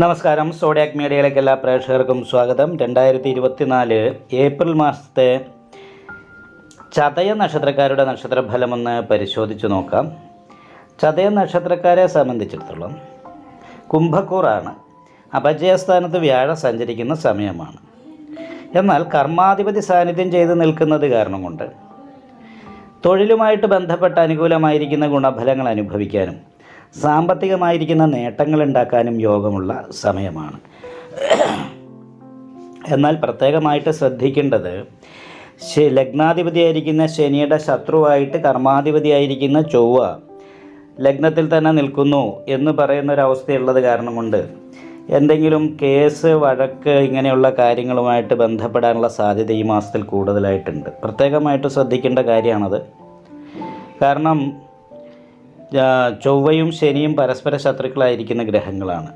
നമസ്കാരം. സോഡിയാക് മീഡിയയിലേക്ക് എല്ലാ പ്രേക്ഷകർക്കും സ്വാഗതം. രണ്ടായിരത്തി ഇരുപത്തിനാല് ഏപ്രിൽ മാസത്തെ ചതയ നക്ഷത്രക്കാരുടെ നക്ഷത്രഫലമൊന്ന് പരിശോധിച്ചു നോക്കാം. ചതയ നക്ഷത്രക്കാരെ സംബന്ധിച്ചിടത്തോളം കുംഭക്കൂറാണ്. അപജയസ്ഥാനത്ത് വ്യാഴം സഞ്ചരിക്കുന്ന സമയമാണ്. എന്നാൽ കർമാധിപതി സാന്നിധ്യം ചെയ്ത് നിൽക്കുന്നത് കാരണം കൊണ്ട് തൊഴിലുമായിട്ട് ബന്ധപ്പെട്ട അനുകൂലമായിരിക്കുന്ന ഗുണഫലങ്ങൾ അനുഭവിക്കാനും സാമ്പത്തികമായിരിക്കുന്ന നേട്ടങ്ങൾ ഉണ്ടാക്കാനും യോഗമുള്ള സമയമാണ്. എന്നാൽ പ്രത്യേകമായിട്ട് ശ്രദ്ധിക്കേണ്ടത് ലഗ്നാധിപതിയായിരിക്കുന്ന ശനിയുടെ ശത്രുവായിട്ട് കർമാധിപതിയായിരിക്കുന്ന ചൊവ്വ ലഗ്നത്തിൽ തന്നെ നിൽക്കുന്നു എന്ന് പറയുന്ന ഒരു അവസ്ഥയുള്ളത് കാരണമുണ്ട്. എന്തെങ്കിലും കേസ് വഴക്ക് ഇങ്ങനെയുള്ള കാര്യങ്ങളുമായിട്ട് ബന്ധപ്പെടാനുള്ള സാധ്യത ഈ മാസത്തിൽ കൂടുതലായിട്ടുണ്ട്. പ്രത്യേകമായിട്ട് ശ്രദ്ധിക്കേണ്ട കാര്യമാണത്. കാരണം ചൊവ്വയും ശനിയും പരസ്പര ശത്രുക്കളായിരിക്കുന്ന ഗ്രഹങ്ങളാണ്.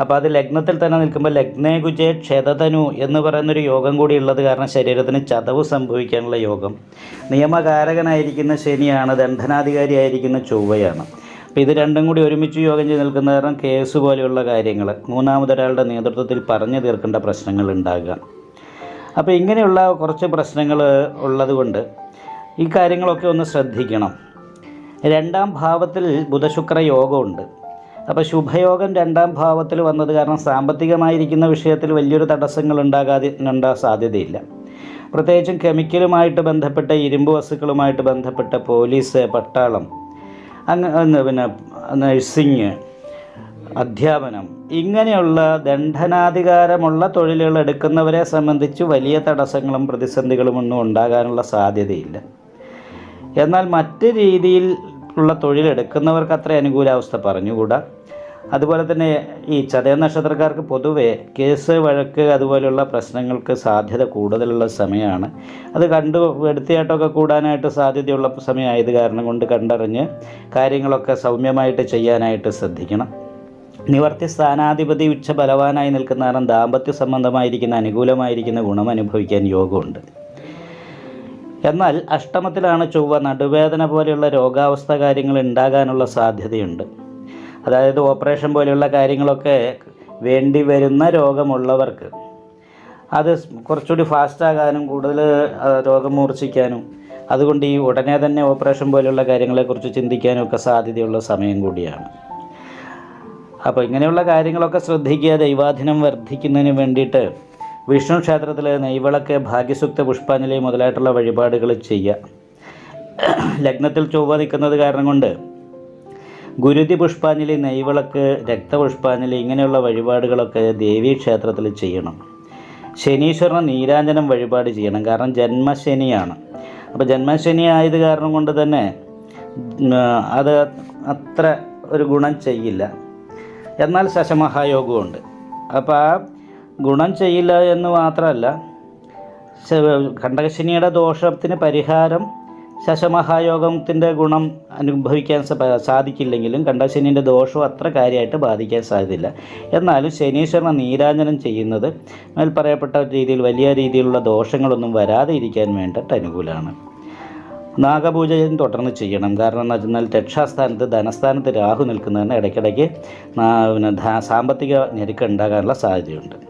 അപ്പോൾ അത് ലഗ്നത്തിൽ തന്നെ നിൽക്കുമ്പോൾ ലഗ്നേ ഗുജേ ക്ഷതതനു എന്ന് പറയുന്നൊരു യോഗം കൂടി ഉള്ളത് കാരണം ശരീരത്തിന് ചതവ് സംഭവിക്കാനുള്ള യോഗം. നിയമകാരകനായിരിക്കുന്ന ശനിയാണ് ദണ്ഡനാധികാരിയായിരിക്കുന്ന ചൊവ്വയാണ്. അപ്പോൾ ഇത് രണ്ടും കൂടി ഒരുമിച്ച് യോഗം ചെയ്ത് നിൽക്കുന്ന കാരണം കേസ് പോലെയുള്ള കാര്യങ്ങൾ മൂന്നാമതൊരാളുടെ നേതൃത്വത്തിൽ പറഞ്ഞു തീർക്കേണ്ട പ്രശ്നങ്ങൾ ഉണ്ടാകുക. അപ്പോൾ ഇങ്ങനെയുള്ള കുറച്ച് പ്രശ്നങ്ങൾ ഉള്ളതുകൊണ്ട് ഈ കാര്യങ്ങളൊക്കെ ഒന്ന് ശ്രദ്ധിക്കണം. രണ്ടാം ഭാവത്തിൽ ബുധശുക്ര യോഗമുണ്ട്. അപ്പോൾ ശുഭയോഗം രണ്ടാം ഭാവത്തിൽ വന്നത് കാരണം സാമ്പത്തികമായിരിക്കുന്ന വിഷയത്തിൽ വലിയൊരു തടസ്സങ്ങൾ ഉണ്ടാകാതെ ഉണ്ടാ സാധ്യതയില്ല. പ്രത്യേകിച്ചും കെമിക്കലുമായിട്ട് ബന്ധപ്പെട്ട ഇരുമ്പ് വസ്തുക്കളുമായിട്ട് ബന്ധപ്പെട്ട പോലീസ് പട്ടാളം അങ്ങ് പിന്നെ നഴ്സിങ് അധ്യാപനം ഇങ്ങനെയുള്ള ദണ്ഡനാധികാരമുള്ള തൊഴിലുകൾ എടുക്കുന്നവരെ സംബന്ധിച്ച് വലിയ തടസ്സങ്ങളും പ്രതിസന്ധികളും ഒന്നും ഉണ്ടാകാനുള്ള സാധ്യതയില്ല. എന്നാൽ മറ്റ് രീതിയിൽ ഉള്ള തൊഴിലെടുക്കുന്നവർക്ക് അത്ര അനുകൂലാവസ്ഥ പറഞ്ഞുകൂടാ. അതുപോലെ തന്നെ ഈ ചതയ നക്ഷത്രക്കാർക്ക് പൊതുവെ കേസ് വഴക്ക് അതുപോലെയുള്ള പ്രശ്നങ്ങൾക്ക് സാധ്യത കൂടുതലുള്ള സമയമാണ്. അത് കണ്ടു എടുത്തിയാട്ടമൊക്കെ കൂടാനായിട്ട് സാധ്യതയുള്ള സമയമായത് കാരണം കൊണ്ട് കണ്ടറിഞ്ഞ് കാര്യങ്ങളൊക്കെ സൗമ്യമായിട്ട് ചെയ്യാനായിട്ട് ശ്രദ്ധിക്കണം. നിവർത്തി സ്ഥാനാധിപതി ഉച്ച ബലവാനായി നിൽക്കുന്ന കാരണം ദാമ്പത്യ സംബന്ധമായിരിക്കുന്ന അനുകൂലമായിരിക്കുന്ന ഗുണം അനുഭവിക്കാൻ യോഗമുണ്ട്. എന്നാൽ അഷ്ടമത്തിലാണ് ചൊവ്വ നടുവേദന പോലെയുള്ള രോഗാവസ്ഥ കാര്യങ്ങൾ ഉണ്ടാകാനുള്ള സാധ്യതയുണ്ട്. അതായത് ഓപ്പറേഷൻ പോലെയുള്ള കാര്യങ്ങളൊക്കെ വേണ്ടി വരുന്ന രോഗമുള്ളവർക്ക് അത് കുറച്ചുകൂടി ഫാസ്റ്റാകാനും കൂടുതൽ ആ, രോഗം മൂർച്ഛിക്കാനും അതുകൊണ്ട് ഈ ഉടനെ തന്നെ ഓപ്പറേഷൻ പോലെയുള്ള കാര്യങ്ങളെക്കുറിച്ച് ചിന്തിക്കാനും ഒക്കെ സാധ്യതയുള്ള സമയം കൂടിയാണ്. അപ്പോൾ ഇങ്ങനെയുള്ള കാര്യങ്ങളൊക്കെ ശ്രദ്ധിക്കുക ദൈവാധീനം വർദ്ധിക്കുന്നതിന് വേണ്ടിയിട്ട് വിഷ്ണു ക്ഷേത്രത്തിൽ നെയ്വിളക്ക് ഭാഗ്യസുക്ത പുഷ്പാഞ്ജലി മുതലായിട്ടുള്ള വഴിപാടുകൾ ചെയ്യുക ലഗ്നത്തിൽ ചൊവ്വ നിൽക്കുന്നത് കാരണം കൊണ്ട് ഗുരുതി പുഷ്പാഞ്ജലി നെയ്വിളക്ക് രക്തപുഷ്പാഞ്ജലി ഇങ്ങനെയുള്ള വഴിപാടുകളൊക്കെ ദേവീ ക്ഷേത്രത്തിൽ ചെയ്യണം. ശനീശ്വരന് നീരാഞ്ജനം വഴിപാട് ചെയ്യണം. കാരണം ജന്മശനിയാണ്. അപ്പോൾ ജന്മശനി ആയത് കാരണം കൊണ്ട് തന്നെ അത് അത്ര ഒരു ഗുണം ചെയ്യില്ല. എന്നാൽ ശശമഹായോഗമുണ്ട് അപ്പോൾ ആ ഗുണം ചെയ്യില്ല എന്ന് മാത്രമല്ല കണ്ടകശനിയുടെ ദോഷത്തിന് പരിഹാരം ശശമഹായോഗത്തിന്റെ ഗുണം അനുഭവിക്കാൻ സാധിക്കില്ലെങ്കിലും കണ്ടകശനിന്റെ ദോഷം അത്ര കാര്യമായിട്ട് ബാധിക്കാൻ സാധ്യതയില്ല. എന്നാലും ശനീശ്വരനെ നീരാഞ്ജനം ചെയ്യുന്നത് മേൽ പറയപ്പെട്ട രീതിയിൽ വലിയ രീതിയിലുള്ള ദോഷങ്ങളൊന്നും വരാതെ ഇരിക്കാൻ വേണ്ടിയിട്ട് അനുകൂലമാണ്. നാഗപൂജയും തുടർന്ന് ചെയ്യണം. കാരണം എന്ന് വെച്ചാൽ രക്ഷാസ്ഥാനത്ത് ധനസ്ഥാനത്ത് രാഹു നിൽക്കുന്നതിന് ഇടയ്ക്കിടയ്ക്ക് സാമ്പത്തിക ഞെരുക്കം ഉണ്ടാകാനുള്ള സാധ്യതയുണ്ട്.